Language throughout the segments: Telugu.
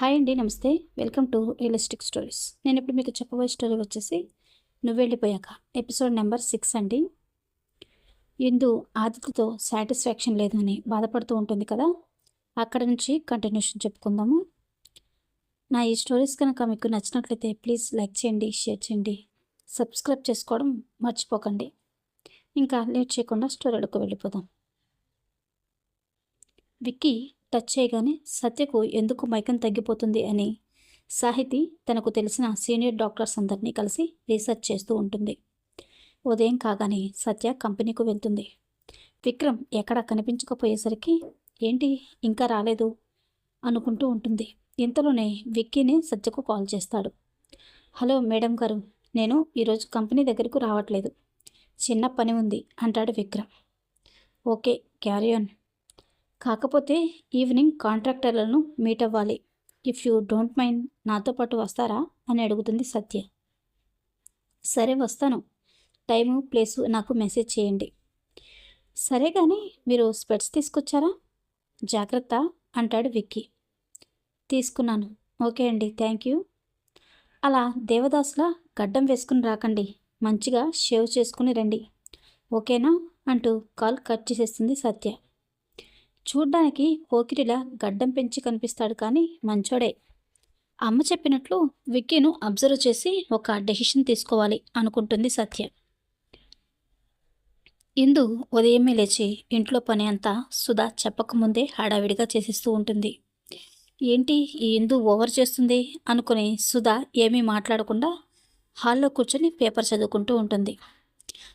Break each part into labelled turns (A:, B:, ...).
A: హాయ్ అండి నమస్తే. Welcome to realistic stories. నేను ఇప్పుడు మీకు చెప్పబోయే స్టోరీ వచ్చేసి నువ్వు వెళ్ళిపోయాక ఎపిసోడ్ నెంబర్ సిక్స్ అండి. ఇందు ఆదిత్యతో సాటిస్ఫాక్షన్ లేదు అని బాధపడుతూ ఉంటుంది కదా? అక్కడ నుంచి కంటిన్యూషన్ చెప్పుకుందాము. నా ఈ స్టోరీస్ కనుక మీకు నచ్చినట్లయితే ప్లీజ్ లైక్ చేయండి షేర్ చేయండి సబ్స్క్రైబ్ చేసుకోవడం మర్చిపోకండి. ఇంకా లేట్ చేయకుండా స్టోరీలకు వెళ్ళిపోదాం. విక్కీ టచ్ చేయగానే సత్యకు ఎందుకు మైకం తగ్గిపోతుంది అని సాహితి తనకు తెలిసిన సీనియర్ డాక్టర్స్ అందరినీ కలిసి రీసెర్చ్ చేస్తూ ఉంటుంది. ఉదయం కాగానే సత్య కంపెనీకు వెళ్తుంది. విక్రమ్ ఎక్కడ కనిపించకపోయేసరికి ఏంటి ఇంకా రాలేదు? అనుకుంటూ ఉంటుంది. ఇంతలోనే విక్కీని సత్యకు కాల్ చేస్తాడు. హలో మేడం గారు నేను ఈరోజు కంపెనీ దగ్గరకు రావట్లేదు. చిన్న పని ఉంది అంటాడు విక్రమ్. ఓకే క్యారియన్ కాకపోతే ఈవినింగ్ కాంట్రాక్టర్లను మీట్ అవ్వాలి. ఇఫ్ యూ డోంట్ మైండ్ నాతో పాటు వస్తారా? అని అడుగుతుంది సత్య. సరే వస్తాను. టైము ప్లేసు నాకు మెసేజ్ చేయండి. సరే కానీ మీరు స్పెట్స్ తీసుకొచ్చారా? జాగ్రత్త అంటాడు విక్కీ. తీసుకున్నాను. ఓకే అండి థ్యాంక్ యూ. అలా దేవదాసులా గడ్డం వేసుకుని రాకండి. మంచిగా షేవ్ చేసుకుని రండి. ఓకేనా? అంటూ కాల్ కట్ చేసేస్తుంది సత్య. చూడ్డానికి కోకిరిలా గడ్డం పెంచి కనిపిస్తాడు కానీ మంచోడే. అమ్మ చెప్పినట్లు విక్కీను అబ్జర్వ్ చేసి ఒక డెసిషన్ తీసుకోవాలి అనుకుంటుంది సత్య. ఇందు ఉదయమే లేచి ఇంట్లో పని అంతా సుధా చెప్పకముందే హడావిడిగా చేసిస్తూ ఉంటుంది. ఏంటి ఈ ఇందు ఓవర్ చేస్తుంది అనుకుని సుధా ఏమీ మాట్లాడకుండా హాల్లో కూర్చొని పేపర్ చదువుకుంటూ ఉంటుంది.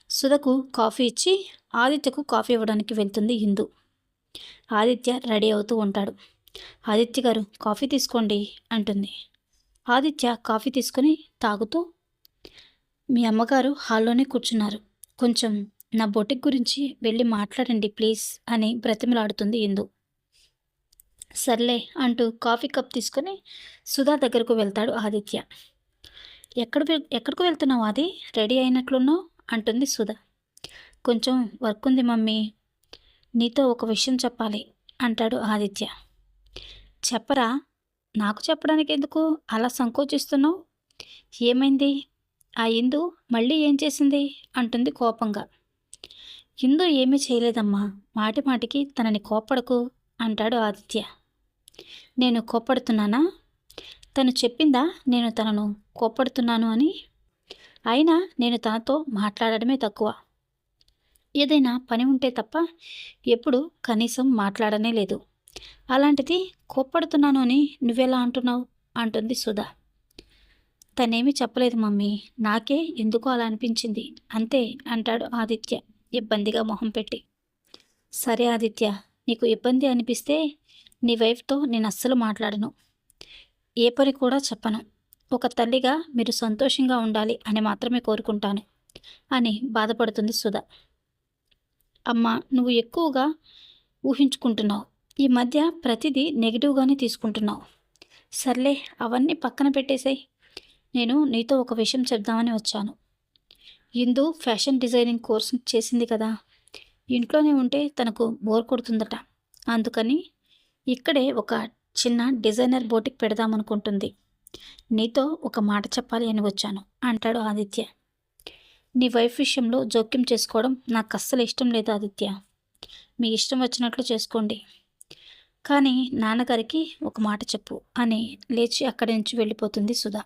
A: సుధకు కాఫీ ఇచ్చి ఆదిత్యకు కాఫీ ఇవ్వడానికి వెళ్తుంది ఇందు. ఆదిత్య రెడీ అవుతూ ఉంటాడు. ఆదిత్య గారు కాఫీ తీసుకోండి అంటుంది. ఆదిత్య కాఫీ తీసుకొని తాగుతూ మీ అమ్మగారు హాల్లోనే కూర్చున్నారు. కొంచెం నా బొటిక్ గురించి వెళ్ళి మాట్లాడండి ప్లీజ్ అని బ్రతిమలాడుతుంది ఇందు. సర్లే అంటూ కాఫీ కప్ తీసుకొని సుధా దగ్గరకు వెళ్తాడు ఆదిత్య. ఎక్కడ ఎక్కడికి వెళ్తున్నావు అది రెడీ అయినట్లున్నావు? అంటుంది సుధా. కొంచెం వర్క్ ఉంది మమ్మీ నీతో ఒక విషయం చెప్పాలి అంటాడు ఆదిత్య. చెప్పరా? నాకు చెప్పడానికి ఎందుకు అలా సంకోచిస్తున్నావు? ఏమైంది? ఆ ఇందు మళ్ళీ ఏం చేసింది? అంటుంది కోపంగా. ఇందు ఏమీ చేయలేదమ్మా మాటి మాటికి తనని కోపడకు అంటాడు ఆదిత్య. నేను కోప్పడుతున్నానా? తను చెప్పిందా నేను తనను కోప్పడుతున్నాను అని? అయినా నేను తనతో మాట్లాడడమే తక్కువ. ఏదైనా పని ఉంటే తప్ప ఎప్పుడు కనీసం మాట్లాడనే లేదు. అలాంటిది కోప్పడుతున్నాను అని నువ్వెలా అంటున్నావు? అంటుంది సుధా. తనేమీ చెప్పలేదు మమ్మీ. నాకే ఎందుకో అలా అనిపించింది. అంతే అంటాడు ఆదిత్య ఇబ్బందిగా మొహం పెట్టి. సరే ఆదిత్య నీకు ఇబ్బంది అనిపిస్తే నీ వైఫ్తో నేను అస్సలు మాట్లాడను. ఏ పని కూడా చెప్పను. ఒక తల్లిగా మీరు సంతోషంగా ఉండాలి అని మాత్రమే కోరుకుంటాను అని బాధపడుతుంది సుధా. అమ్మ నువ్వు ఎక్కువగా ఊహించుకుంటున్నావు. ఈ మధ్య ప్రతిదీ నెగిటివ్గానే తీసుకుంటున్నావు. సర్లే అవన్నీ పక్కన పెట్టేసాయి. నేను నీతో ఒక విషయం చెప్దామని వచ్చాను. ఇందు ఫ్యాషన్ డిజైనింగ్ కోర్స్ చేసింది కదా. ఇంట్లోనే ఉంటే తనకు బోర్ కొడుతుందట. అందుకని ఇక్కడే ఒక చిన్న డిజైనర్ బోటిక్ పెడదామనుకుంటుంది. నీతో ఒక మాట చెప్పాలి అని వచ్చాను అంటాడు ఆదిత్య. నీ వైఫ్ విషయంలో జోక్యం చేసుకోవడం నాకు అస్సలు ఇష్టం లేదు ఆదిత్య. మీ ఇష్టం వచ్చినట్లు చేసుకోండి. కానీ నాన్నగారికి ఒక మాట చెప్పు అని లేచి అక్కడి నుంచి వెళ్ళిపోతుంది సుధా.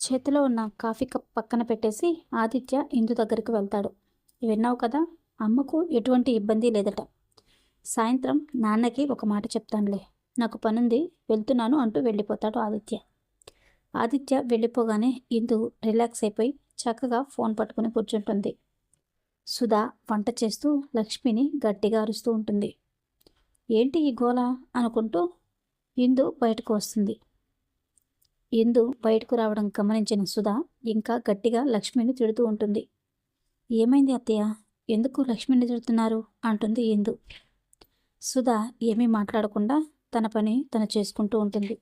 A: చేతిలో ఉన్న కాఫీ కప్ పక్కన పెట్టేసి ఆదిత్య ఇందు దగ్గరికి వెళ్తాడు. విన్నావు కదా అమ్మకు ఎటువంటి ఇబ్బంది లేదట. సాయంత్రం నాన్నకి ఒక మాట చెప్తానులే. నాకు పనుంది వెళ్తున్నాను అంటూ వెళ్ళిపోతాడు ఆదిత్య. ఆదిత్య వెళ్ళిపోగానే ఇందు రిలాక్స్ అయిపోయి చక్కగా ఫోన్ పట్టుకుని కూర్చుంటుంది. సుధా వంట చేస్తూ లక్ష్మిని గట్టిగా అరుస్తూ ఉంటుంది. ఏంటి ఈ గోల? అనుకుంటూ ఇందు బయటకు వస్తుంది. ఇందు బయటకు రావడం గమనించిన సుధా ఇంకా గట్టిగా లక్ష్మిని తిడుతూ ఉంటుంది. ఏమైంది అత్తయ్య? ఎందుకు లక్ష్మిని తిడుతున్నారు? అంటుంది ఇందు. సుధా ఏమీ మాట్లాడకుండా తన పని తను చేసుకుంటూ ఉంటుంది.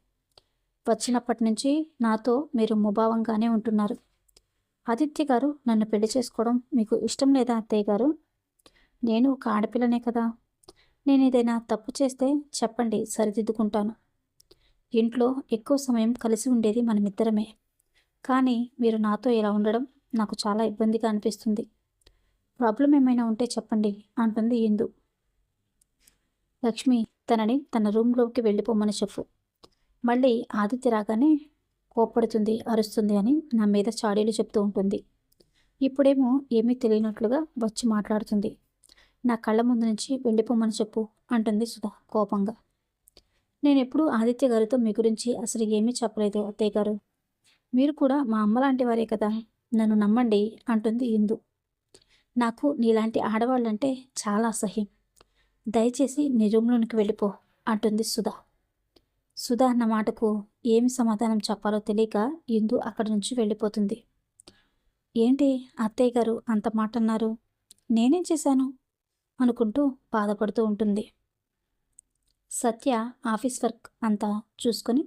A: వచ్చినప్పటి నుంచి నాతో మీరు ముభావంగానే ఉంటున్నారు. ఆదిత్య గారు నన్ను పెళ్ళి చేసుకోవడం మీకు ఇష్టం లేదా అత్తయ్య గారు? నేను ఒక ఆడపిల్లనే కదా. నేను ఏదైనా తప్పు చేస్తే చెప్పండి సరిదిద్దుకుంటాను. ఇంట్లో ఎక్కువ సమయం కలిసి ఉండేది మనమిద్దరమే. కానీ మీరు నాతో ఇలా ఉండడం నాకు చాలా ఇబ్బందిగా అనిపిస్తుంది. ప్రాబ్లం ఏమైనా ఉంటే చెప్పండి అంటుంది ఇందు. లక్ష్మి తనని తన రూమ్లోకి వెళ్ళిపోమని చెప్పు. మళ్ళీ ఆదిత్య రాగానే కోప్పడుతుంది అరుస్తుంది అని నా మీద చాడీలు చెప్తూ ఉంటుంది. ఇప్పుడేమో ఏమీ తెలియనట్లుగా వచ్చి మాట్లాడుతుంది. నా కళ్ళ ముందు నుంచి వెళ్ళిపోమని చెప్పు అంటుంది సుధా కోపంగా. నేను ఎప్పుడూ ఆదిత్య గారితో మీ గురించి అసలు ఏమీ చెప్పలేదు అత్తయ్య గారు. మీరు కూడా మా అమ్మ లాంటి వారే కదా నన్ను నమ్మండి అంటుంది ఇందు. నాకు నీలాంటి ఆడవాళ్ళంటే చాలా అసహ్యం. దయచేసి నీ రూమ్లోనికి వెళ్ళిపో అంటుంది సుధా. సుధా అన్న మాటకు ఏమి సమాధానం చెప్పాలో తెలియక ఇందు అక్కడి నుంచి వెళ్ళిపోతుంది. ఏంటి అత్తయ్య గారు అంత మాట అన్నారు నేనేం చేశాను? అనుకుంటూ బాధపడుతూ ఉంటుంది. సత్య ఆఫీస్ వర్క్ అంతా చూసుకొని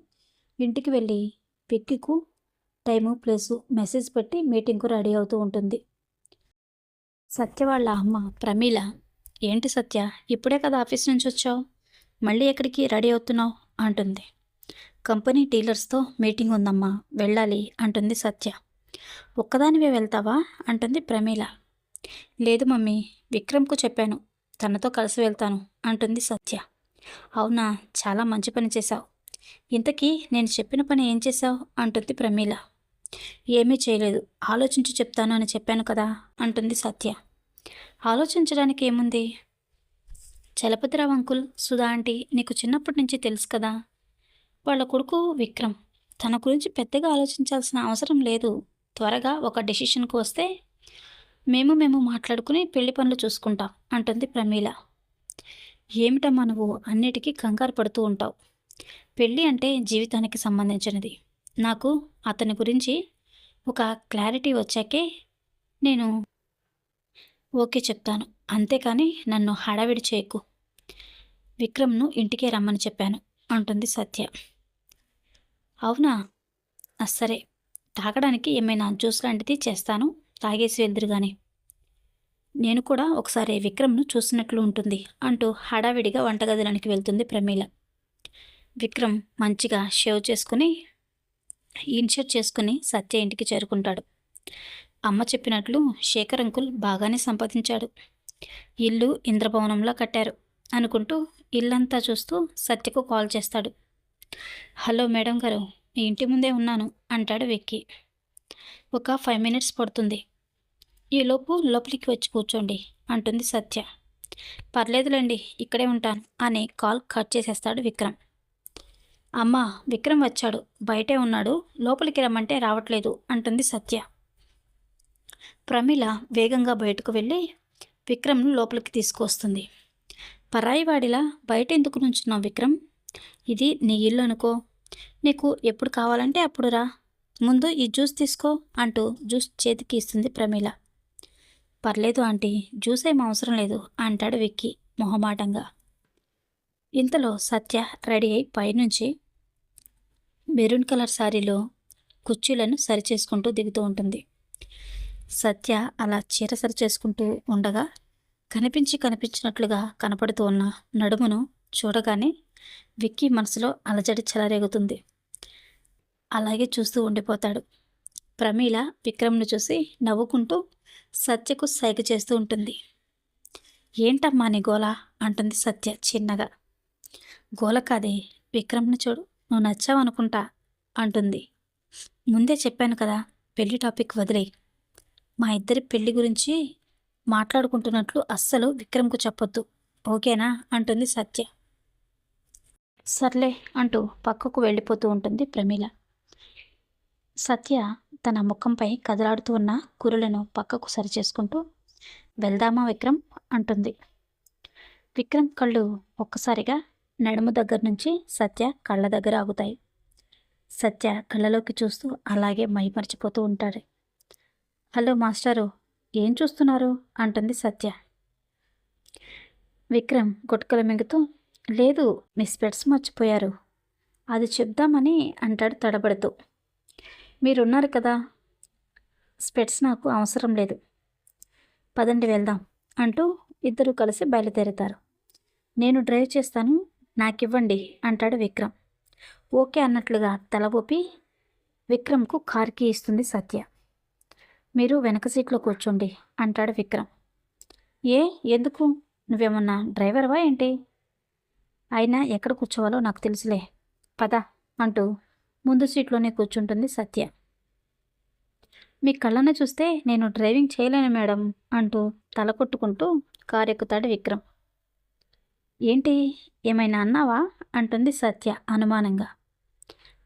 A: ఇంటికి వెళ్ళి పిక్కికు టైము ప్లేసు మెసేజ్ పెట్టి మీటింగ్కు రెడీ అవుతూ ఉంటుంది. సత్య వాళ్ళ అమ్మ ప్రమీల ఏంటి సత్య ఇప్పుడే కదా ఆఫీస్ నుంచి వచ్చావు? మళ్ళీ ఎక్కడికి రెడీ అవుతున్నావు? అంటుంది. కంపెనీ డీలర్స్తో మీటింగ్ ఉందమ్మా వెళ్ళాలి అంటుంది సత్య. ఒక్కదానివే వెళ్తావా? అంటుంది ప్రమీల. లేదు మమ్మీ విక్రమ్కు చెప్పాను. తనతో కలిసి వెళ్తాను అంటుంది సత్య. అవునా చాలా మంచి పని చేశావు. ఇంతకీ నేను చెప్పిన పని ఏం చేశావు? అంటుంది ప్రమీల. ఏమీ చేయలేదు ఆలోచించి చెప్తాను అని చెప్పాను కదా అంటుంది సత్య. ఆలోచించడానికి ఏముంది? చలపతిరావు అంకుల్ సుధా ఆంటీ నీకు చిన్నప్పటి నుంచి తెలుసు కదా. వాళ్ళ కొడుకు విక్రమ్. తన గురించి పెద్దగా ఆలోచించాల్సిన అవసరం లేదు. త్వరగా ఒక డెసిషన్కి వస్తే మేము మేము మాట్లాడుకుని పెళ్ళి పనులు చూసుకుంటాం అంటుంది ప్రమీల. ఏమిటమ్మా నువ్వు అన్నిటికీ కంగారు పడుతూ ఉంటావు? పెళ్ళి అంటే జీవితానికి సంబంధించినది. నాకు అతని గురించి ఒక క్లారిటీ వచ్చాకే నేను ఓకే చెప్తాను. అంతేకాని నన్ను హడావిడి చేయకు. విక్రమ్ను ఇంటికే రమ్మని చెప్పాను అంటుంది సత్య. అవునా? సరే. తాగడానికి ఏమైనా జ్యూస్ లాంటిది చేస్తాను తాగేసి వెళ్దురు కానీ నేను కూడా ఒకసారి విక్రమ్ను చూసినట్లు ఉంటుంది అంటూ హడావిడిగా వంటగదిలోనికి వెళ్తుంది ప్రమీల. విక్రమ్ మంచిగా షేవ్ చేసుకుని ఇన్షర్ట్ చేసుకుని సత్య ఇంటికి చేరుకుంటాడు. అమ్మ చెప్పినట్లు శేఖర్ అంకుల్ బాగానే సంపాదించాడు. ఇల్లు ఇంద్రభవనంలో కట్టారు. అనుకుంటూ ఇల్లంతా చూస్తూ సత్యకు కాల్ చేస్తాడు. హలో మేడం గారు మీ ఇంటి ముందే ఉన్నాను అంటాడు వెక్కి. ఒక ఫైవ్ మినిట్స్ పడుతుంది. ఈలోపు లోపలికి వచ్చి కూర్చోండి అంటుంది సత్య. పర్లేదులేండి ఇక్కడే ఉంటాను అని కాల్ కట్ చేసేస్తాడు విక్రమ్. అమ్మ విక్రమ్ వచ్చాడు బయటే ఉన్నాడు లోపలికి రమ్మంటే రావట్లేదు అంటుంది సత్య. ప్రమిళ వేగంగా బయటకు వెళ్ళి విక్రమ్ను లోపలికి తీసుకొస్తుంది పరాయివాడిలా బయట ఎందుకు నుంచున్నావు విక్రమ్? ఇది నీ ఇల్లు అనుకో. నీకు ఎప్పుడు కావాలంటే అప్పుడు రా. ముందు ఈ జ్యూస్ తీసుకో అంటూ జ్యూస్ చేతికి ఇస్తుంది ప్రమీల. పర్లేదు ఆంటీ జ్యూస్ ఏం అవసరం లేదు అంటాడు విక్కీ మొహమాటంగా. ఇంతలో సత్య రెడీ అయి పైనుంచి మెరూన్ కలర్ శారీలో కుర్చీలను సరిచేసుకుంటూ దిగుతూ ఉంటుంది. సత్య అలా చీర సరి చేసుకుంటూ ఉండగా కనిపించి కనిపించినట్లుగా కనపడుతూ ఉన్న నడుమును చూడగానే విక్కీ మనసులో అలజడి చెలరేగుతుంది. అలాగే చూస్తూ ఉండిపోతాడు. ప్రమీల విక్రమ్ను చూసి నవ్వుకుంటూ సత్యకు సైగ చేస్తూ ఉంటుంది. ఏంటమ్మా నీ గోల? అంటుంది సత్య చిన్నగా. గోల కాదే విక్రమ్ను చూడు నువ్వు నచ్చావనుకుంటా అంటుంది. ముందే చెప్పాను కదా పెళ్ళి టాపిక్ వదిలే మా ఇద్దరి పెళ్ళి గురించి మాట్లాడుకుంటున్నట్లు అస్సలు విక్రమ్కు చెప్పొద్దు. ఓకేనా? అంటుంది సత్య. సర్లే అంటూ పక్కకు వెళ్ళిపోతూ ఉంటుంది ప్రమీల. సత్య తన ముఖంపై కదలాడుతూ ఉన్న కురులను పక్కకు సరిచేసుకుంటూ వెళ్దామా విక్రమ్? అంటుంది. విక్రమ్ కళ్ళు ఒక్కసారిగా నడుము దగ్గర నుంచి సత్య కళ్ళ దగ్గర ఆగుతాయి. సత్య కళ్ళలోకి చూస్తూ అలాగే మైమర్చిపోతూ ఉంటాడు. హలో మాస్టారు ఏం చూస్తున్నారు? అంటుంది సత్య. విక్రమ్ గుట్కల మింగుతూ లేదు మీ స్పెట్స్ మర్చిపోయారు. అది చెప్దామని అంటాడు తడబడుతూ. మీరున్నారు కదా? స్పెట్స్ నాకు అవసరం లేదు. పదండి వెళ్దాం అంటూ ఇద్దరు కలిసి బయలుదేరుతారు. నేను డ్రైవ్ చేస్తాను నాకివ్వండి అంటాడు విక్రమ్. ఓకే అన్నట్లుగా తల ఊపి విక్రమ్కు కార్కి ఇస్తుంది సత్య. మీరు వెనక సీట్లో కూర్చోండి అంటాడు విక్రమ్. ఏ ఎందుకు? నువ్వేమన్నా డ్రైవర్వా ఏంటి? అయినా ఎక్కడ కూర్చోవాలో నాకు తెలుసులే. పద అంటూ ముందు సీట్లోనే కూర్చుంటుంది సత్య. మీ కళ్ళను చూస్తే నేను డ్రైవింగ్ చేయలేను మేడం అంటూ తల కొట్టుకుంటూ కారు ఎక్కుతాడు విక్రమ్. ఏంటి ఏమైనా అన్నావా? అంటుంది సత్య అనుమానంగా.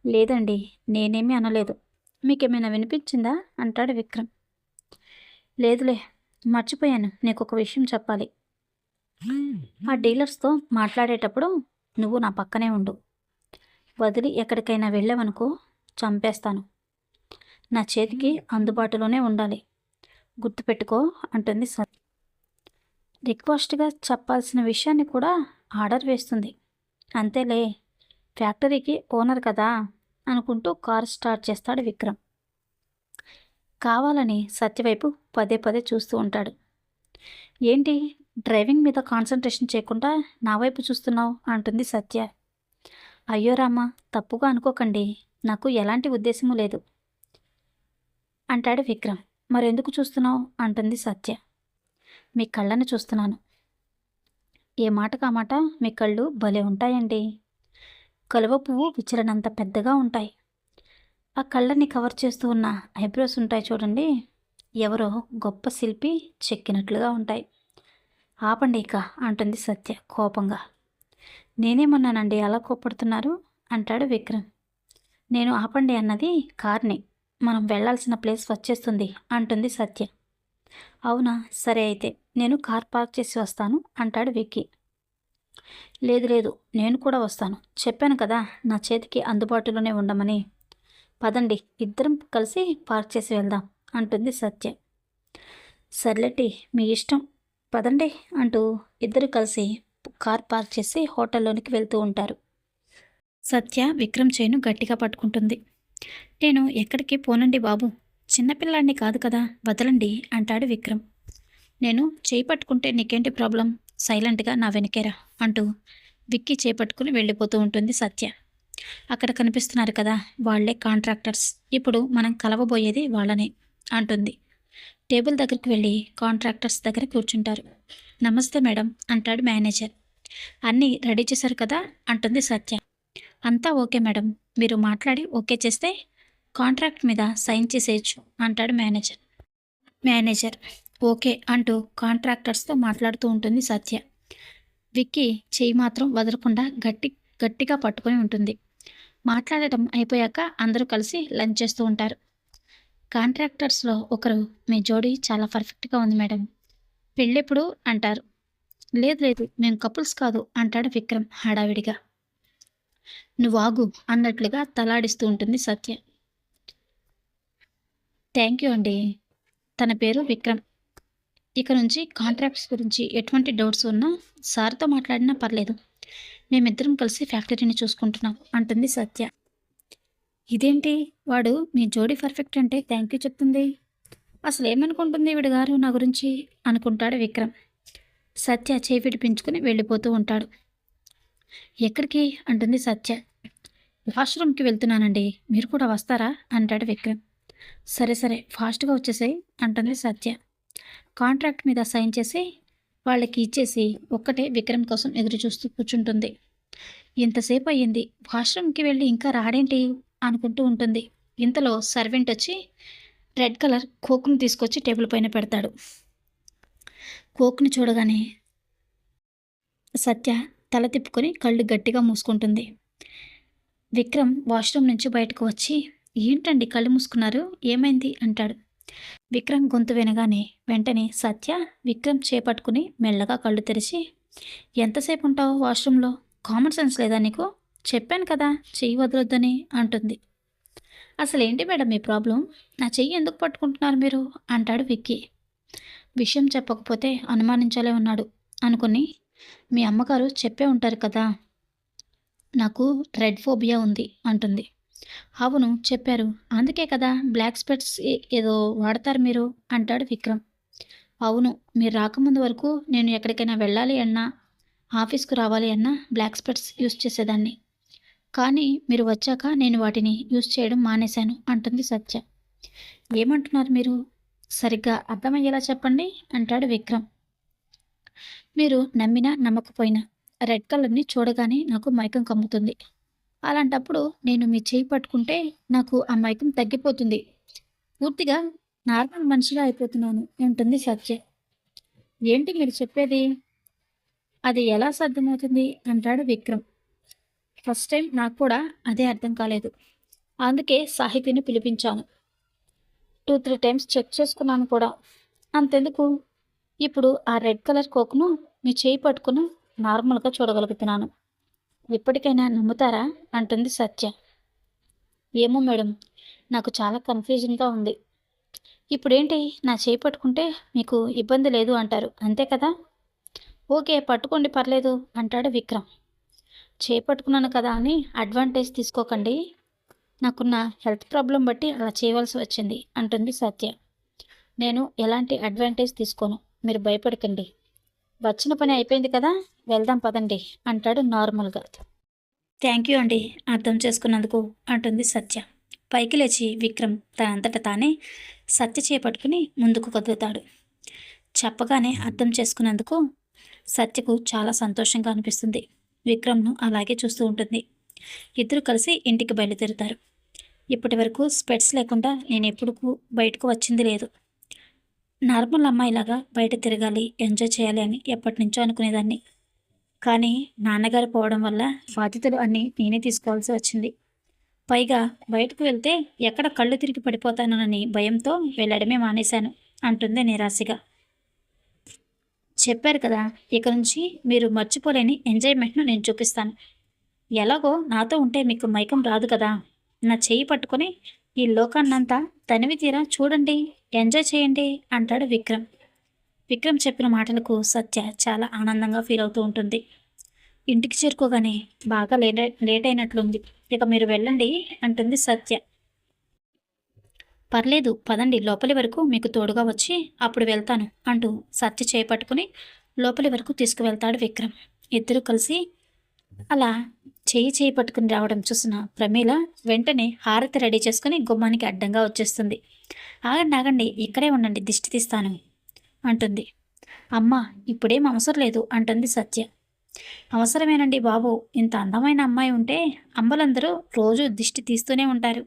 A: లేదండి నేనేమీ అనలేదు. మీకేమైనా వినిపించిందా? అంటాడు విక్రమ్. లేదులే మర్చిపోయాను. నీకు ఒక విషయం చెప్పాలి. ఆ డీలర్స్తో మాట్లాడేటప్పుడు నువ్వు నా పక్కనే ఉండు. వదిలి ఎక్కడికైనా వెళ్ళావనుకో చంపేస్తాను. నా చేతికి అందుబాటులోనే ఉండాలి. గుర్తుపెట్టుకో అంటుంది సత్ రిక్వెస్ట్గా చెప్పాల్సిన విషయాన్ని కూడా ఆర్డర్ వేస్తుంది. అంతేలే ఫ్యాక్టరీకి ఓనర్ కదా అనుకుంటూ కారు స్టార్ట్ చేస్తాడు విక్రమ్. కావాలని సత్యవైపు పదే పదే చూస్తూ ఉంటాడు. ఏంటి? డ్రైవింగ్ మీద కాన్సన్ట్రేషన్ చేయకుండా నా వైపు చూస్తున్నావు అంటుంది సత్య. అయ్యో రామ్మ తప్పుగా అనుకోకండి. నాకు ఎలాంటి ఉద్దేశము లేదు. అంటాడు విక్రమ్. మరెందుకు చూస్తున్నావు? అంటుంది సత్య. మీ కళ్ళని చూస్తున్నాను. ఏ మాటకా మాట మీ కళ్ళు భలే ఉంటాయండి. కలువ పువ్వు విచలనంత పెద్దగా ఉంటాయి. ఆ కళ్ళని కవర్ చేస్తూ ఉన్న ఐబ్రోస్ ఉంటాయి చూడండి. ఎవరో గొప్ప శిల్పి చెక్కినట్లుగా ఉంటాయి. ఆపండి ఇక అంటుంది సత్య కోపంగా. నేనేమన్నానండి అలా కోపడుతున్నారు అంటాడు విక్రమ్. నేను ఆపండి అన్నది కార్ని. మనం వెళ్ళాల్సిన ప్లేస్ వచ్చేస్తుంది అంటుంది సత్య. అవునా సరే అయితే. నేను కార్ పార్క్ చేసి వస్తాను అంటాడు విక్కీ. లేదు లేదు. నేను కూడా వస్తాను. చెప్పాను కదా నా చేతికి అందుబాటులోనే ఉండమని. పదండి ఇద్దరం కలిసి పార్క్ చేసి వెళ్దాం అంటుంది సత్య. సర్లెట్టి మీ ఇష్టం. పదండి అంటూ ఇద్దరు కలిసి కార్ పార్క్ చేసి హోటల్లోనికి వెళ్తూ ఉంటారు. సత్య విక్రమ్ చేను గట్టిగా పట్టుకుంటుంది. నేను ఎక్కడికి పోనండి బాబు చిన్నపిల్లాడిని కాదు కదా వదలండి అంటాడు విక్రమ్. నేను చేయి పట్టుకుంటే నీకేంటి ప్రాబ్లం? సైలెంట్గా నా వెనకేరా అంటూ విక్కి చేపట్టుకుని వెళ్ళిపోతూ ఉంటుంది సత్య. అక్కడ కనిపిస్తున్నారు కదా వాళ్ళే కాంట్రాక్టర్స్. ఇప్పుడు మనం కలవబోయేది వాళ్ళనే అంటుంది. టేబుల్ దగ్గరికి వెళ్ళి కాంట్రాక్టర్స్ దగ్గర కూర్చుంటారు. నమస్తే మేడం అంటాడు మేనేజర్. అన్నీ రెడీ చేశారు కదా అంటుంది సత్య. అంతా ఓకే మేడం మీరు మాట్లాడి ఓకే చేస్తే కాంట్రాక్ట్ మీద సైన్ చేసేయచ్చు అంటాడు మేనేజర్. మేనేజర్ ఓకే అంటూ కాంట్రాక్టర్స్తో మాట్లాడుతూ ఉంటుంది సత్య. విక్కీ చేయి మాత్రం వదలకుండా గట్టి గట్టిగా పట్టుకొని ఉంటుంది. మాట్లాడటం అయిపోయాక అందరూ కలిసి లంచ్ చేస్తూ ఉంటారు. కాంట్రాక్టర్స్లో ఒకరు మీ జోడీ చాలా పర్ఫెక్ట్గా ఉంది మేడం. పెళ్ళెప్పుడు? అంటారు. లేదు లేదు మేము కపుల్స్ కాదు అంటాడు విక్రమ్ హడావిడిగా. నువ్వు ఆగు అన్నట్లుగా తలాడిస్తూ ఉంటుంది సత్య. థ్యాంక్ యూ అండి తన పేరు విక్రమ్. ఇక నుంచి కాంట్రాక్ట్స్ గురించి ఎటువంటి డౌట్స్ ఉన్నా సార్తో మాట్లాడినా పర్లేదు. మేమిద్దరం కలిసి ఫ్యాక్టరీని చూసుకుంటున్నాం అంటుంది సత్య. ఇదేంటి? వాడు మీ జోడీ పర్ఫెక్ట్ అంటే థ్యాంక్ యూ చెప్తుంది. అసలు ఏమనుకుంటుంది వీడి గారు నా గురించి? అనుకుంటాడు విక్రమ్. సత్య చేయి విడిపించుకుని వెళ్ళిపోతూ ఉంటాడు. ఎక్కడికి? అంటుంది సత్య. వాష్రూమ్కి వెళ్తున్నానండి. మీరు కూడా వస్తారా? అంటాడు విక్రమ్. సరే సరే ఫాస్ట్గా వచ్చేసాయి అంటుంది సత్య. కాంట్రాక్ట్ మీద సైన్ చేసి వాళ్ళకి ఇచ్చేసి ఒక్కటే విక్రమ్ కోసం ఎదురు చూస్తూ కూర్చుంటుంది. ఇంతసేపు అయ్యింది. వాష్రూమ్కి వెళ్ళి ఇంకా రాడేంటి? అనుకుంటూ ఉంటుంది. ఇంతలో సర్వెంట్ వచ్చి రెడ్ కలర్ కోక్ను తీసుకొచ్చి టేబుల్ పైన పెడతాడు. కోక్ని చూడగానే సత్య తల తిప్పుకొని కళ్ళు గట్టిగా మూసుకుంటుంది. విక్రమ్ వాష్రూమ్ నుంచి బయటకు వచ్చి ఏంటండి కళ్ళు మూసుకున్నారు? ఏమైంది? అంటాడు. విక్రమ్ గొంతు వినగానే వెంటనే సత్య విక్రమ్ చేపట్టుకుని మెల్లగా కళ్ళు తెరిచి ఎంతసేపు ఉంటావు వాష్రూమ్లో కామన్ సెన్స్ లేదా నీకు? చెప్పాను కదా చెయ్యి వదలొద్దని అంటుంది. అసలు ఏంటి మేడం మీ ప్రాబ్లం? నా చెయ్యి ఎందుకు పట్టుకుంటున్నారు మీరు? అంటాడు విక్కీ. విషయం చెప్పకపోతే అనుమానించాలే ఉన్నాడు అనుకుని మీ అమ్మగారు చెప్పే ఉంటారు కదా నాకు రెడ్ ఫోబియా ఉంది అంటుంది. అవును చెప్పారు. అందుకే కదా బ్లాక్ స్పెట్స్ ఏదో వాడతారు మీరు అంటాడు విక్రమ్. అవును మీరు రాకముందు వరకు నేను ఎక్కడికైనా వెళ్ళాలి అన్నా ఆఫీస్కు రావాలి అన్నా బ్లాక్ స్పెట్స్ యూస్ చేసేదాన్ని. కానీ మీరు వచ్చాక నేను వాటిని యూజ్ చేయడం మానేశాను అంటుంది సత్య. ఏమంటున్నారు మీరు? సరిగ్గా అర్థమయ్యేలా చెప్పండి అంటాడు విక్రమ్. మీరు నమ్మినా నమ్మకపోయినా రెడ్ కలర్ని చూడగానే నాకు మైకం కమ్ముతుంది. అలాంటప్పుడు నేను మీ చేయి పట్టుకుంటే నాకు ఆ మైకం తగ్గిపోతుంది. పూర్తిగా నార్మల్ మనిషిగా అయిపోతున్నాను ఉంటుంది సత్య. ఏంటి మీరు చెప్పేది? అది ఎలా సాధ్యమవుతుంది? అంటాడు విక్రమ్. ఫస్ట్ టైం నాకు కూడా అదే అర్థం కాలేదు. అందుకే సాహితీని పిలిపించాను. టూ త్రీ టైమ్స్ చెక్ చేసుకున్నాను కూడా. అంతెందుకు? ఇప్పుడు ఆ రెడ్ కలర్ కోక్ను మీ చేయి పట్టుకుని నార్మల్గా చూడగలుగుతున్నాను. ఇప్పటికైనా నమ్ముతారా? అంటుంది సత్య. ఏమో మేడం నాకు చాలా కన్ఫ్యూజన్గా ఉంది. ఇప్పుడేంటి? నా చేయి పట్టుకుంటే మీకు ఇబ్బంది లేదు అంటారు అంతే కదా? ఓకే పట్టుకోండి పర్లేదు అంటాడు విక్రమ్. చేయి పట్టుకున్నాను కదా అని అడ్వాంటేజ్ తీసుకోకండి. నాకున్న హెల్త్ ప్రాబ్లం బట్టి అలా చేయవలసి వచ్చింది అంటుంది సత్య. నేను ఎలాంటి అడ్వాంటేజ్ తీసుకోను మీరు భయపడకండి. వచ్చిన పని అయిపోయింది కదా వెళ్దాం పదండి అంటాడు నార్మల్గా. థ్యాంక్ యూ అండి అర్థం చేసుకున్నందుకు అంటుంది సత్య. పైకి లేచి విక్రమ్ తనంతట తానే సత్య చేపట్టుకుని ముందుకు కదులుతాడు చెప్పగానే అర్థం చేసుకున్నందుకు సత్యకు చాలా సంతోషంగా అనిపిస్తుంది. విక్రమ్ను అలాగే చూస్తూ ఉంటుంది. ఇద్దరు కలిసి ఇంటికి బయలుదేరుతారు. ఇప్పటి వరకు స్పెట్స్ లేకుండా నేను ఎప్పుడు బయటకు వచ్చింది లేదు. నార్మల్ అమ్మాయిలాగా బయట తిరగాలి ఎంజాయ్ చేయాలి అని ఎప్పటి నుంచో అనుకునేదాన్ని. కానీ నాన్నగారు పోవడం వల్ల బాధ్యతలు అన్నీ నేనే తీసుకోవాల్సి వచ్చింది. పైగా బయటకు వెళ్తే ఎక్కడ కళ్ళు తిరిగి పడిపోతానని భయంతో వెళ్ళడమే మానేశాను అంటుంది నిరాశగా. చెప్పారు కదా ఇక నుంచి మీరు మర్చిపోలేని ఎంజాయ్మెంట్ను నేను చూపిస్తాను. ఎలాగో నాతో ఉంటే మీకు మైకం రాదు కదా. నా చెయ్యి పట్టుకొని ఈ లోకాన్నంతా తనివి తీరా చూడండి ఎంజాయ్ చేయండి అంటాడు విక్రమ్. విక్రమ్ చెప్పిన మాటలకు సత్య చాలా ఆనందంగా ఫీల్ అవుతూ ఉంటుంది. ఇంటికి చేరుకోగానే బాగా లేట్ లేట్ అయినట్లుంది. ఇక మీరు వెళ్ళండి అంటుంది సత్య. పర్లేదు పదండి లోపలి వరకు మీకు తోడుగా వచ్చి అప్పుడు వెళ్తాను అంటూ సత్య చేపట్టుకుని లోపలి వరకు తీసుకువెళ్తాడు విక్రమ్. ఇద్దరు కలిసి అలా చేయి చేయి పట్టుకుని రావడం చూసిన ప్రమీల వెంటనే హారతి రెడీ చేసుకుని గుమ్మానికి అడ్డంగా వచ్చేస్తుంది. ఆగండి ఆగండి ఇక్కడే ఉండండి దిష్టి తీస్తాను అంటుంది. అమ్మ ఇప్పుడేం అవసరం లేదు అంటుంది సత్య. అవసరమేనండి బాబు ఇంత అందమైన అమ్మాయి ఉంటే అమ్మలందరూ రోజు దిష్టి తీస్తూనే ఉంటారు.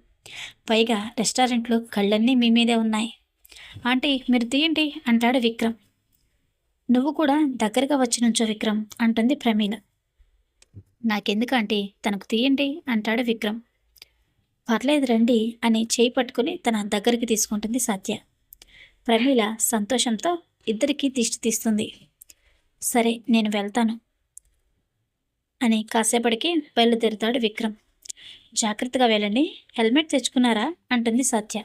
A: పైగా రెస్టారెంట్లో కళ్ళన్నీ మీ మీదే ఉన్నాయి. ఆంటీ మీరు తీయండి అంటాడు విక్రమ్. నువ్వు కూడా దగ్గరగా వచ్చి నుంచో విక్రమ్ అంటుంది ప్రమీల. నాకెందుకంటే తనకు తీయండి అంటాడు విక్రమ్. పర్లేదు రండి అని చేయి పట్టుకుని తన దగ్గరికి తీసుకుంటుంది సత్య. ప్రమీల సంతోషంతో ఇద్దరికీ దిష్టి తీస్తుంది. సరే నేను వెళ్తాను అని కాసేపటికి బయలుదేరుతాడు విక్రమ్. జాగ్రత్తగా వెళ్ళండి హెల్మెట్ తెచ్చుకున్నారా? అంటుంది సత్య.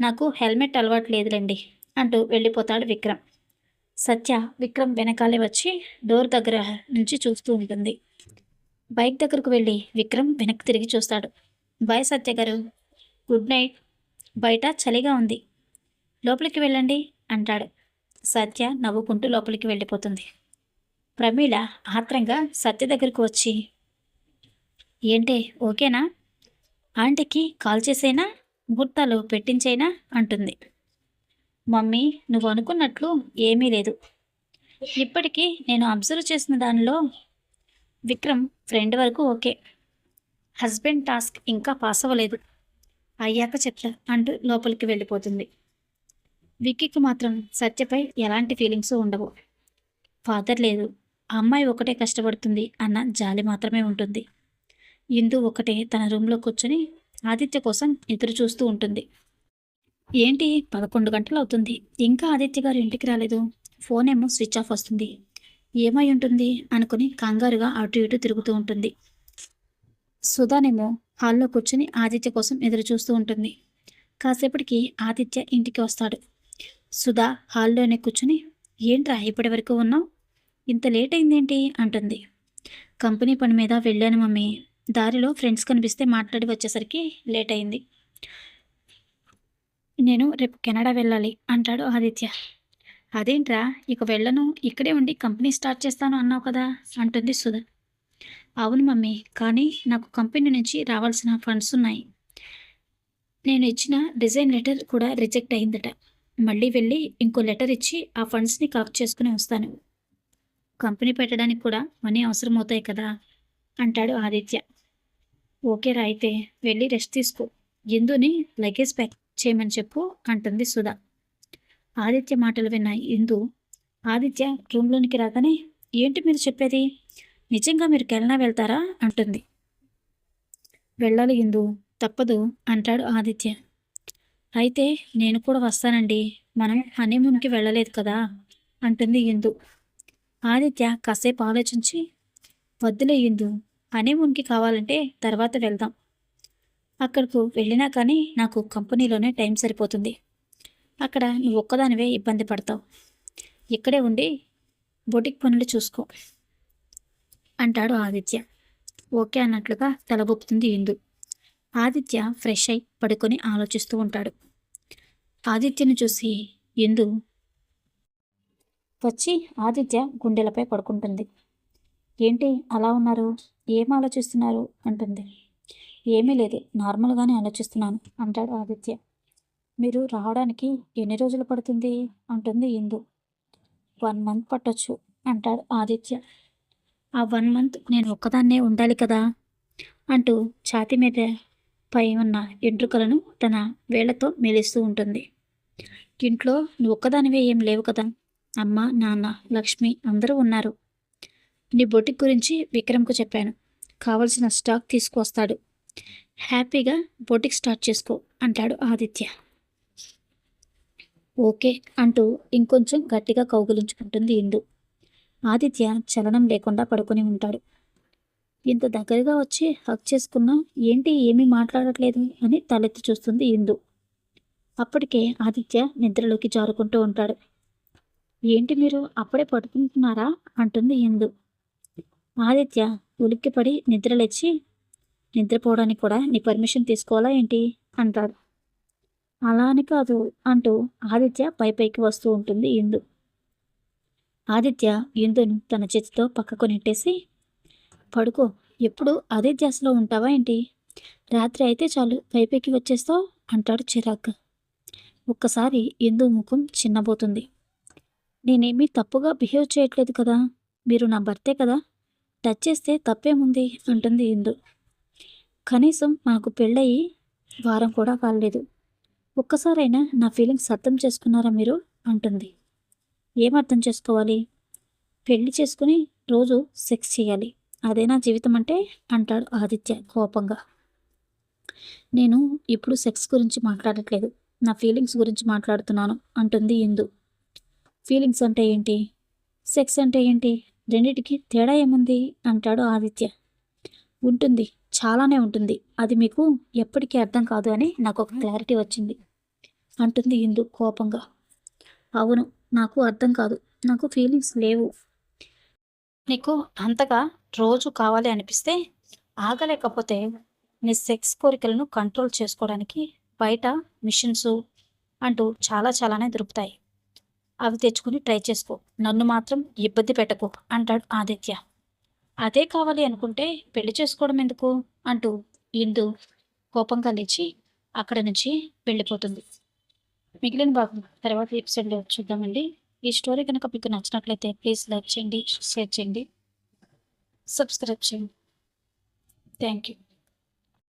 A: నాకు హెల్మెట్ అలవాటు లేదులేండి అంటూ వెళ్ళిపోతాడు విక్రమ్. సత్య విక్రమ్ వెనకాలే వచ్చి డోర్ దగ్గర నుంచి చూస్తూ ఉంటుంది. బైక్ దగ్గరకు వెళ్ళి విక్రమ్ వెనక్కి తిరిగి చూస్తాడు. బాయ్ సత్య గారు గుడ్ నైట్. బయట చలిగా ఉంది. లోపలికి వెళ్ళండి అంటాడు. సత్య నవ్వుకుంటూ లోపలికి వెళ్ళిపోతుంది. ప్రమీళ ఆత్రంగా సత్య దగ్గరకు వచ్చి ఏంటి ఓకేనా? ఆంటీకి కాల్ చేసేనా? ముహూర్తాలు పెట్టించేనా? అంటుంది. మమ్మీ నువ్వు అనుకున్నట్లు ఏమీ లేదు. ఇప్పటికీ నేను అబ్జర్వ్ చేసిన దానిలో విక్రమ్ ఫ్రెండ్ వరకు ఓకే. హస్బెండ్ టాస్క్ ఇంకా పాస్ అవ్వలేదు. అయ్యాక చెప్తా అంటూ లోపలికి వెళ్ళిపోతుంది. విక్కీకి మాత్రం సత్యపై ఎలాంటి ఫీలింగ్స్ ఉండవు. ఫాదర్ లేదు. అమ్మాయి ఒకటే కష్టపడుతుంది అన్న జాలి మాత్రమే ఉంటుంది. ఇందు ఒకటే తన రూమ్లో కూర్చొని ఆదిత్య కోసం ఎదురు చూస్తూ ఉంటుంది. ఏంటి? పదకొండు గంటలు అవుతుంది. ఇంకా ఆదిత్య గారు ఇంటికి రాలేదు. ఫోన్ ఏమో స్విచ్ ఆఫ్ వస్తుంది. ఏమై ఉంటుంది? అనుకుని కంగారుగా అటు ఇటు తిరుగుతూ ఉంటుంది. సుధానేమో హాల్లో కూర్చుని ఆదిత్య కోసం ఎదురు చూస్తూ ఉంటుంది. కాసేపటికి ఆదిత్య ఇంటికి వస్తాడు. సుధా హాల్లోనే కూర్చుని ఏంట్రా ఇప్పటి వరకు ఉన్నావు? ఇంత లేట్ అయిందేంటి? అంటుంది. కంపెనీ పని మీద వెళ్ళాను మమ్మీ. దారిలో ఫ్రెండ్స్ కనిపిస్తే మాట్లాడి వచ్చేసరికి లేట్ అయింది. నేను రేపు కెనడా వెళ్ళాలి అంటాడు ఆదిత్య. అదేంట్రా ఇక వెళ్ళను ఇక్కడే ఉండి కంపెనీ స్టార్ట్ చేస్తాను అన్నావు కదా అంటుంది సుధా. అవును మమ్మీ కానీ నాకు కంపెనీ నుంచి రావాల్సిన ఫండ్స్ ఉన్నాయి. నేను ఇచ్చిన డిజైన్ లెటర్ కూడా రిజెక్ట్ అయిందట. మళ్ళీ వెళ్ళి ఇంకో లెటర్ ఇచ్చి ఆ ఫండ్స్ని కలెక్ట్ చేసుకుని వస్తాను. కంపెనీ పెట్టడానికి కూడా మనీ అవసరం అవుతాయి కదా అంటాడు ఆదిత్య. ఓకే రా అయితే వెళ్ళి రెస్ట్ తీసుకో. ఇందుని లగేజ్ ప్యాక్ చేయమని చెప్పు అంటుంది సుధా. ఆదిత్య మాటలు విన్న ఇందు ఆదిత్య రూమ్లోనికి రాగానే ఏంటి మీరు చెప్పేది? నిజంగా మీరు కెలనా వెళ్తారా? అంటుంది. వెళ్ళాలి ఇందు తప్పదు అంటాడు ఆదిత్య. అయితే నేను కూడా వస్తానండి. మనం హనీమూన్కి వెళ్ళలేదు కదా? అంటుంది ఇందు. ఆదిత్య కాసేపు ఆలోచించి వద్దులే ఇందు హనీమూన్కి కావాలంటే తర్వాత వెళ్దాం. అక్కడకు వెళ్ళినా కానీ నాకు కంపెనీలోనే టైం సరిపోతుంది. అక్కడ నువ్వు ఒక్కదానివే ఇబ్బంది పడతావు. ఇక్కడే ఉండి బొటిక్ పనులు చూసుకో అంటాడు ఆదిత్య. ఓకే అన్నట్లుగా తలగొప్పుతుంది ఇందు. ఆదిత్య ఫ్రెష్ అయి పడుకొని ఆలోచిస్తూ ఉంటాడు. ఆదిత్యను చూసి ఇందు వచ్చి ఆదిత్య గుండెలపై పడుకుంటుంది. ఏంటి అలా ఉన్నారు? ఏం ఆలోచిస్తున్నారు? అంటుంది. ఏమీ లేదు నార్మల్గానే ఆలోచిస్తున్నాను అంటాడు ఆదిత్య. మీరు రావడానికి ఎన్ని రోజులు పడుతుంది? అంటుంది ఇందు. వన్ మంత్ పట్టొచ్చు అంటాడు ఆదిత్య. ఆ వన్ మంత్ నేను ఒక్కదాన్నే ఉండాలి కదా? అంటూ ఛాతి మీద పై ఉన్న ఎంట్రుకలను తన వేళ్ళతో మెలిస్తూ ఉంటుంది. ఇంట్లో నువ్వు ఒక్కదానివే ఏం లేవు కదా? అమ్మ నాన్న లక్ష్మి అందరూ ఉన్నారు. నీ బొటిక్ గురించి విక్రమ్కు చెప్పాను. కావలసిన స్టాక్ తీసుకొస్తాడు హ్యాపీగా బొటిక్ స్టార్ట్ చేసుకో అంటాడు ఆదిత్య. ఓకే అంటూ ఇంకొంచెం గట్టిగా కౌగులించుకుంటుంది ఇందు. ఆదిత్య చలనం లేకుండా పడుకొని ఉంటాడు. ఇంత దగ్గరగా వచ్చి హక్ చేసుకున్నా ఏంటి ఏమీ మాట్లాడట్లేదు అని తలెత్తి చూస్తుంది ఇందు. అప్పటికే ఆదిత్య నిద్రలోకి జారుకుంటూ ఉంటాడు. ఏంటి మీరు అప్పుడే పడుకుంటున్నారా? అంటుంది ఇందు. ఆదిత్య ఉలిక్కిపడి నిద్రలేచి నిద్రపోవడానికి కూడా నీ పర్మిషన్ తీసుకోవాలా ఏంటి? అంటాడు. అలా అని కాదు అంటూ ఆదిత్య పైపైకి వస్తూ ఉంటుంది ఇందు. ఆదిత్య ఇందును తన చేతితో పక్కకు నెట్టేసి పడుకో ఎప్పుడు అదే ధ్యాసలో ఉంటావా ఏంటి? రాత్రి అయితే చాలు పైపైకి వచ్చేస్తావు అంటాడు చిరాక్. ఒక్కసారి ఇందు ముఖం చిన్నబోతుంది. నేనేమీ తప్పుగా బిహేవ్ చేయట్లేదు కదా మీరు నా భర్తే కదా టచ్ చేస్తే తప్పేముంది అంటుంది ఇందు. కనీసం మాకు పెళ్ళయి వారం కూడా కాలేదు ఒక్కసారైనా నా ఫీలింగ్స్ అర్థం చేసుకున్నారా మీరు? అంటుంది. ఏం అర్థం చేసుకోవాలి? పెళ్ళి చేసుకుని రోజు సెక్స్ చేయాలి. అదే నా జీవితం అంటే? అంటాడు ఆదిత్య కోపంగా. నేను ఇప్పుడు సెక్స్ గురించి మాట్లాడట్లేదు. నా ఫీలింగ్స్ గురించి మాట్లాడుతున్నాను అంటుంది ఇందు. ఫీలింగ్స్ అంటే ఏంటి? సెక్స్ అంటే ఏంటి? రెండిటికి తేడా ఏముంది? అంటాడు ఆదిత్య. ఉంటుంది. చాలానే ఉంటుంది. అది మీకు ఎప్పటికీ అర్థం కాదు అని నాకు ఒక క్లారిటీ వచ్చింది. అంటుంది ఇందు కోపంగా. అవును నాకు అర్థం కాదు. నాకు ఫీలింగ్స్ లేవు. నీకు అంతగా రోజు కావాలి అనిపిస్తే ఆగలేకపోతే నీ సెక్స్ కోరికలను కంట్రోల్ చేసుకోవడానికి బయట మిషన్స్ అంటూ చాలా చాలానే దొరుకుతాయి. అవి తెచ్చుకుని ట్రై చేసుకో. నన్ను మాత్రం ఇబ్బంది పెట్టకు అంటాడు ఆదిత్య. అదే కావాలి అనుకుంటే పెళ్ళి చేసుకోవడం ఎందుకు? అంటూ ఇందు కోపంగా లేచి అక్కడ నుంచి వెళ్ళిపోతుంది. మిగిలిన భాగం తర్వాత ఎపిసోడ్లో చూద్దామండి. ఈ స్టోరీ కనుక మీకు నచ్చినట్లయితే ప్లీజ్ లైక్ చేయండి షేర్ చేయండి సబ్స్క్రైబ్ చేయండి. Thank you